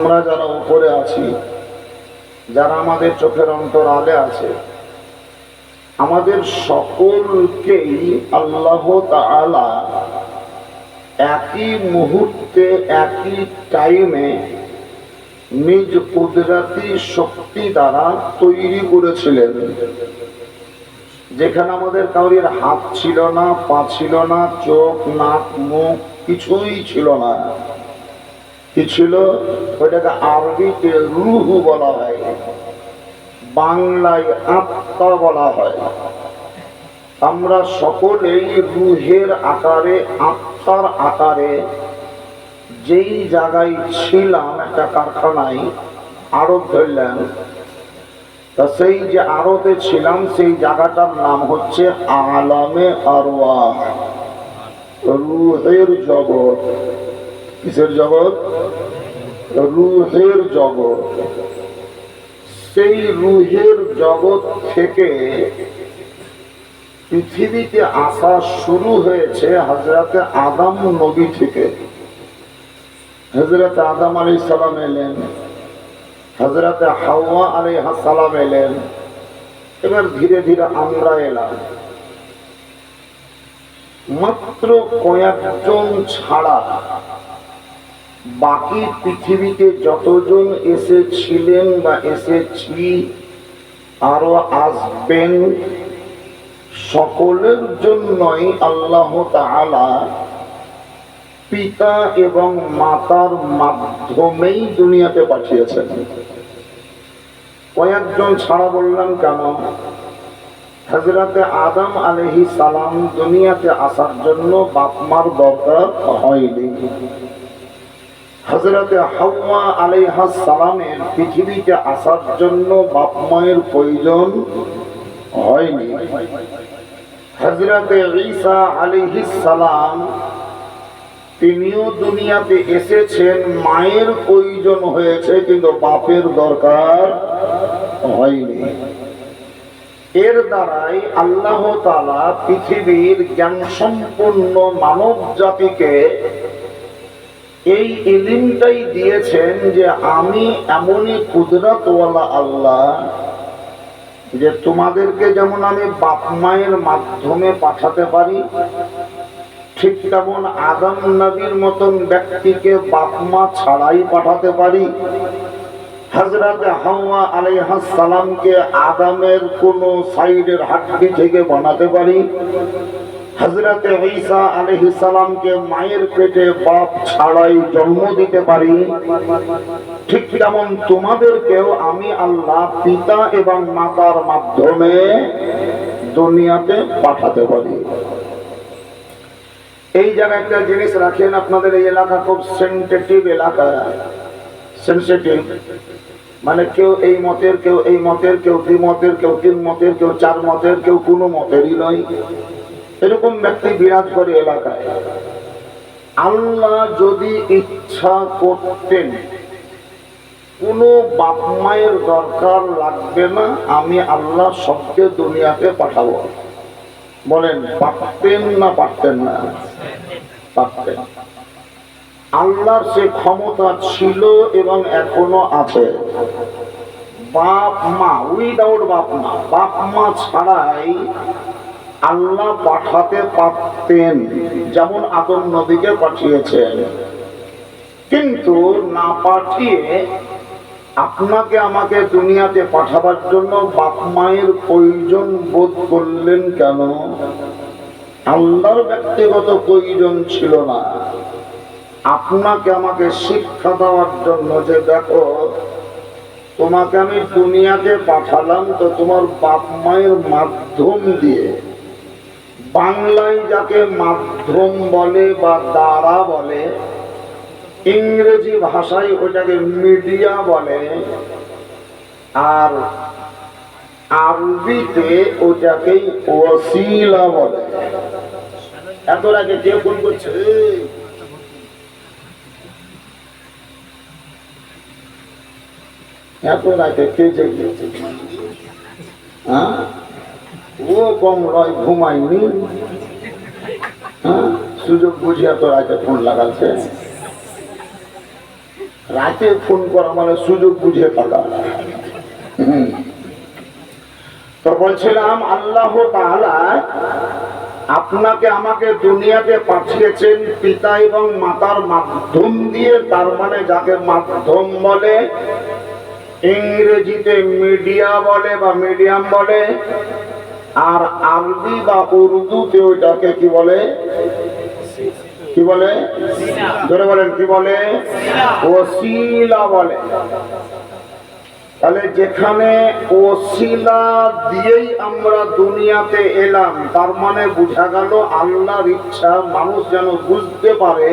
আমরা যারা উপরে আছি, যারা আমাদের চোখের অন্তর আলে আছে, আমাদের সকলকেই আল্লাহ তাআলা একই মুহূর্তে, একই টাইমে নিজ কুদরাতি শক্তি দ্বারা তৈরি করেছিলেন। যেখানে আমাদের কাউরির হাত ছিল না, পা ছিল না, চোখ, নাক, মুখ কিছুই ছিল না। কি ছিল? ওইটাকে আরবিতে রুহু বলা হয়। বাংলায় আত্মা বলা হয়। আমরা সকলেই রুহের আকারে, আত্মার আকারে যেই জায়গায় ছিলাম, একটা কারখানায় আরব ধরলেন, তা সেই যে আরতে ছিলাম, সেই জায়গাটার নাম হচ্ছে আলামে আরওয়া রুহের জগৎ। কিসের জগৎ? রুহের জগৎ। সেই রুহের জগৎ থেকে পৃথিবীতে আসা শুরু হয়েছে হজরতে আদম নবী থেকে। হজরত আদম আলী সালাম এলেন। হজরতে হাওয়া আলী সালাম এলেন। এবার ধীরে ধীরে আমরা এলাম। মাত্র কয়েকজন ছাড়া বাকি পৃথিবীতে যতজন এসেছিলেন বা এসেছি, আরও আসবেন, সকলের জন্যই আল্লাহ তাআলা পিতা এবং মাতার মাধ্যমেই দুনিয়াতে পাঠিয়েছেন। কয়েকজন ছাড়া বললাম কেন? হজরতে আদম আলহি সালাম দুনিয়াতে আসার জন্য বাপমার দরকার হয়নি। হজরতে হাওয়া আলাইহা সালামের পৃথিবীতে আসার জন্য বাপ মায়ের প্রয়োজন হয়নি। হজরতে ঈসা আলাইহিস সালাম তিনিও দুনিয়াতে এসেছেন, মায়ের প্রয়োজন হয়েছে কিন্তু বাপের দরকার হয়নি। এর দ্বারাই আল্লাহ তালা পৃথিবীর জ্ঞান সম্পূর্ণ মানব জাতিকে এই ইলিমটাই দিয়েছেন যে আমি এমনই কুদরতওয়ালা আল্লাহ যে তোমাদেরকে যেমন আমি বাপ মায়ের মাধ্যমে পাঠাতে পারি, ঠিক তেমন আদম নবীর মতন ব্যক্তিকে বাপ মা ছাড়াই পাঠাতে পারি। হজরত হাওয়া আলাইহাস সালামকে আদামের কোনো সাইডের হাড্ডি থেকে বানাতে পারি। হজরতে ঈসা আলহি সালামকে মায়ের পেটে বাপ ছাড়াই জন্ম দিতে পারি? ঠিক তেমন তোমাদেরকেও আমি আল্লাহ পিতা এবং মাতার মাধ্যমে দুনিয়াতে পাঠাতে পারি। এই জায়গায় একটা জিনিস রাখেন আপনাদের এই এলাকা খুব সেন্সিটিভ এলাকা। সেন্সিটিভ মানে কেউ এই মতের, কেউ এই মতের, কেউ দুই মতের, কেউ তিন মতের, কেউ চার মতের, কেউ কোনো মতেরই নয়। এরকম ব্যক্তি বিরাজ করে এলাকায়। আল্লাহ যদি ইচ্ছা করতেন, কোনো বাপ মায়ের দরকার লাগবে না, আমি আল্লাহ সবকে দুনিয়াতে পাঠাবো। বলেন, পারতেন না পারতেন না? পারতেন। আল্লাহর সে ক্ষমতা ছিল এবং এখনও আছে। বাপ মা উইদাউট বাপ মা বাপ মা ছাড়াই আল্লাহ পাঠাতে পারতেন, যেমন আদম নদীকে পাঠিয়েছেন। কিন্তু না পাঠিয়ে আপনাকে আমাকে দুনিয়াতে পাঠাবার জন্য বাপ মায়ের প্রয়োজন বোধ করলেন কেন? আল্লাহর ব্যক্তিগত প্রয়োজন ছিল না। আপনাকে আমাকে শিক্ষা দেওয়ার জন্য যে দেখো, তোমাকে আমি দুনিয়াতে পাঠালাম তো তোমার বাপ মায়ের মাধ্যম দিয়ে। বাংলায় যাকে মাধ্যম বলে বা দ্বারা বলে, ইংরেজি ভাষায় ওটাকে মিডিয়া বলে, আর আরবিতে ওটাকেই ওসিলা বলে। এত আগে যে ফোন করছে? এত রাতে কে জেগেছে হ্যাঁ? ও কম নয়, ঘুমায়নি। হ্যাঁ? সুযোগ বুঝিয়া তো রাতে ফোন লাগাচ্ছে। রাত ফোন করা মানে সুযোগ বুঝে থাকা তো বলছিলাম, আল্লাহ আপনাকে আমাকে দুনিয়াতে পাঠিয়েছেন পিতা এবং মাতার মাধ্যম দিয়ে, তার মানে যাকে মাধ্যম বলে, ইংরেজিতে মিডিয়া বলে বা মিডিয়াম বলে আর আরবি বা উর্দুতে ওইটাকে কি বলে? কি বলে? ধরে বলেন, কি বলে? ওসিলা বলে। তাহলে যেখানে ওসিলা দিয়েই আমরা দুনিয়াতে এলাম, তার মানে বোঝা গেল আল্লাহর ইচ্ছা, মানুষ যেন বুঝতে পারে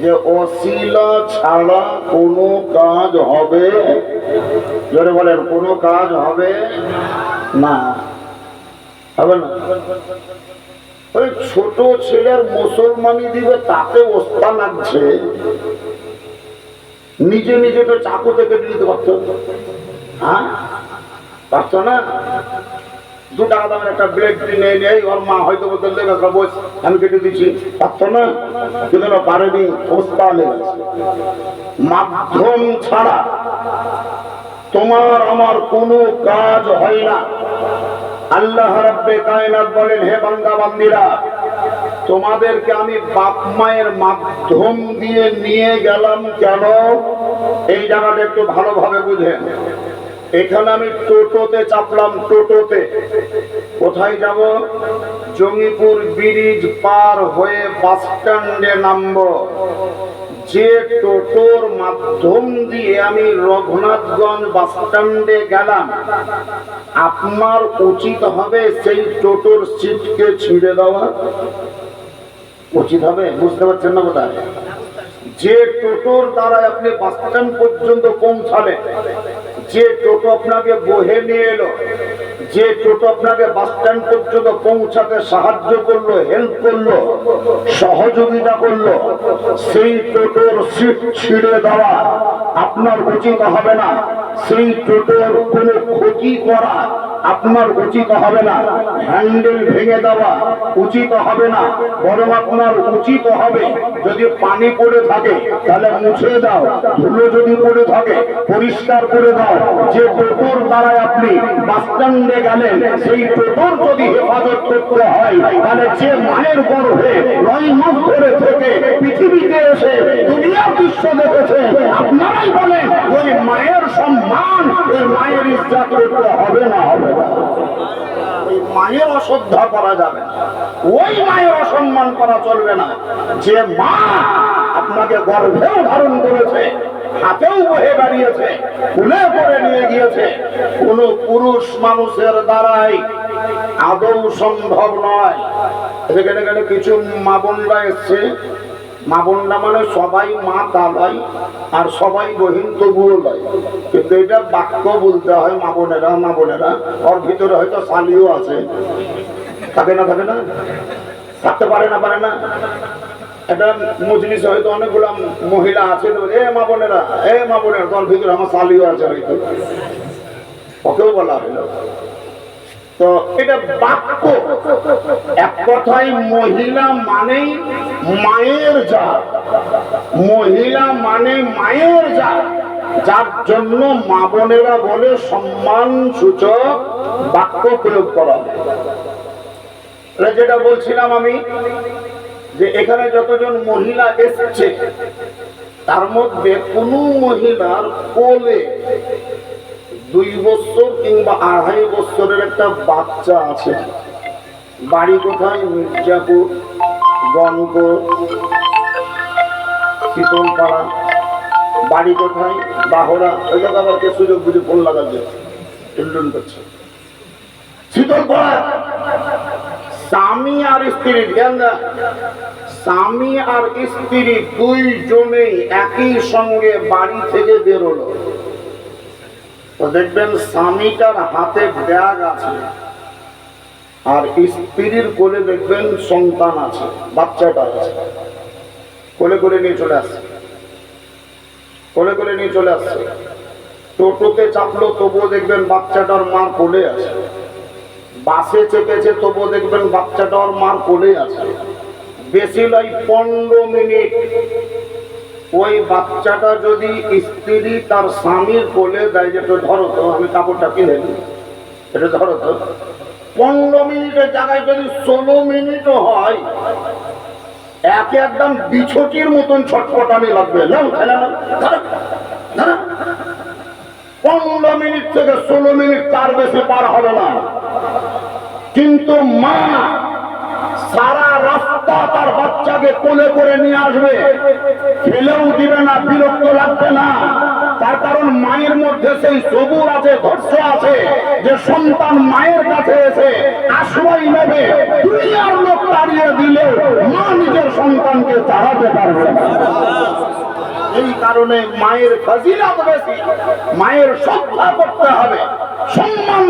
যে অশিলা ছাড়া কোনো কাজ হবে। জোরে বলেন, কোনো কাজ হবে না। হবে না। ওই ছোট ছেলের মুসলমানি দিবে, তাতে ওস্তা লাগছে। নিজে নিজে তো চাকু থেকে দিতে পারতো। হ্যাঁ? পারতো না? নেই ওর মা হয়তো আমি কেটে দিচ্ছি। পারতো না? কিন্তু না, পারেনি ওস্তা লেগেছে মাধ্যম ছাড়া তোমার আমার কোনো কাজ হয় না। আল্লাহ রাব্বে কায়নাত বলেন, হে বান্দা বান্দিরা, তোমাদেরকে আমি বাপ মায়ের মাধ্যম দিয়ে নিয়ে গেলাম কেন? এই জায়গাটা একটু ভালোভাবে বুঝেন। এখানে আমি টোটোতে চাপলাম, টোটোতে। কোথায় যাব? জঙ্গিপুর ব্রিজ পার হয়ে বাস স্ট্যান্ডে নামবো। যে টোটোর মাধ্যম দিয়ে আমি রঘুনাথগঞ্জ বাস স্ট্যান্ডে গেলাম, আপনার উচিত হবে সেই টোটোর সিটকে ছিঁড়ে দেওয়া। উচিত হবে, বুঝতে পারছেন না কোথায়? যে টোটোর দ্বারা আপনি বাস স্ট্যান্ড পর্যন্ত পৌঁছালেন, যে টোটো আপনাকে বহে নিয়ে এলো যে টোটো আপনাকে বাস স্ট্যান্ড পর্যন্ত পৌঁছাতে সাহায্য করল হেল্প করল, সহযোগিতা করল, সেই টোটোর সিট ছিঁড়ে দেওয়া আপনার উচিত হবে না। সেই টোটোর কোনো ক্ষতি করা আপনার উচিত হবে না। হ্যান্ডেল ভেঙে দেওয়া উচিত হবে না। বরং আপনার উচিত হবে যদি পানি পড়ে থাকে, তাহলে মুছে দাও। ধুলো যদি পড়ে থাকে, পরিষ্কার করে দাও। যে টোটোর দ্বারায় আপনি বাস স্ট্যান্ডে গেলেন, সেই টোটোর যদি হেফাজত করতে হয়, তাহলে যে মায়ের গর্ভে নয় মাস ধরে থেকে পৃথিবীতে এসে দুনিয়ার দৃশ্য দেখেছে, আপনারাই বলেন, ওই মায়ের সম্মান, ওই মায়ের ইচ্ছা করতে হবে না। হবে মায়ের অশ্রদ্ধা করা যাবে। ওই মায়ের অসম্মান করা চলবে না। যে মা আপনাকে গর্ভেও ধারণ করেছে, হাতেও বহে দাঁড়িয়েছে কুলে করে নিয়ে গিয়েছে, কোন পুরুষ মানুষের দ্বারাই আদৌ সম্ভব নয়। এখানে কিছু মা বোনরা এসছে। মা বোনরা মানে সবাই মা তা নয় আর সবাই বহিন তবুও নয় কিন্তু এটা বাক্য বলতে হয় মা বোনেরা মা বোনেরা। ওর ভিতরে হয়তো শালিও আছে। থাকে না থাকে না? থাকতে পারে না পারে না? একটা মজলিস হয়তো অনেকগুলো মহিলা আছে এ মা বোনেরা, এ মা বোনেরা তোর ভিতরে আমার শালিও আছে হয়তো। ওকেও বলা হলো। তো এটা বাক্য। এক কথায় মহিলা মানেই মায়ের জাত। মহিলা মানে মায়ের জাত। যার জন্য মা বোনেরা বলে সম্মান সূচক বাক্য প্রয়োগ করা। যেটা বলছিলাম আমি, যে এখানে যতজন মহিলা এসছে, তার মধ্যে কোনো মহিলার কোলে দুই বছর কিংবা আড়াই বছরের একটা বাচ্চা আছে। বাড়ি কোথায়? মির্জাপুর, গনপুর, শীতলপাড়া। বাড়ি কোথায়? বাহরা ওই জায়গা আবার সুযোগ বুঝে ফোন লাগাচ্ছে? টুনটুন করছে। শীতলপাড়া স্বামী আর স্ত্রী ধ্যান। স্বামী আর স্ত্রী দুইজনেই একই সঙ্গে বাড়ি থেকে বেরোলো। তো দেখবেন স্বামীটার হাতে ব্যাগ আছে আর স্ত্রীর কোলে দেখবেন সন্তান আছে, বাচ্চাটা আছে। কোলে করে নিয়ে চলে আসছে। কোলে করে নিয়ে চলে আসছে। টোটোতে চাপলো, তবুও দেখবেন বাচ্চাটার মার কোলে আছে। বাসে চেপেছে, তবুও দেখবেন বাচ্চাটার মার কোলে আছে। বেশি নয়, পনেরো মিনিট ওই বাচ্চাটা যদি স্ত্রী তার স্বামীর কোলে দেয়, যে ধরো তো, আমি কাপড়টা কিনে নিই। এটা ধরো তো। পনেরো মিনিটের জায়গায় যদি ষোলো মিনিটও হয়, একে একদম বিছটির মতন ছটপটানি লাগবে। পনেরো মিনিট থেকে ষোলো মিনিট তার বেশি পার হবে না। কিন্তু মা সারা রাস্তা তার বাচ্চাকে কোলে করে নিয়ে আসবে। ফেলেও দিবে না, বিরক্ত লাগবে না। তার কারণ মায়ের মধ্যে সেই সবুর আছে ধৈর্য আছে, যে সন্তান মায়ের কাছে এসে আশ্রয় নেবে। দুনিয়ার লোক তাড়িয়ে দিলে মা নিজের সন্তানকে তাড়াতে পারবে এই কারণে মায়ের ফজিলত বেশি। মায়ের শ্রদ্ধা করতে হবে। সম্মান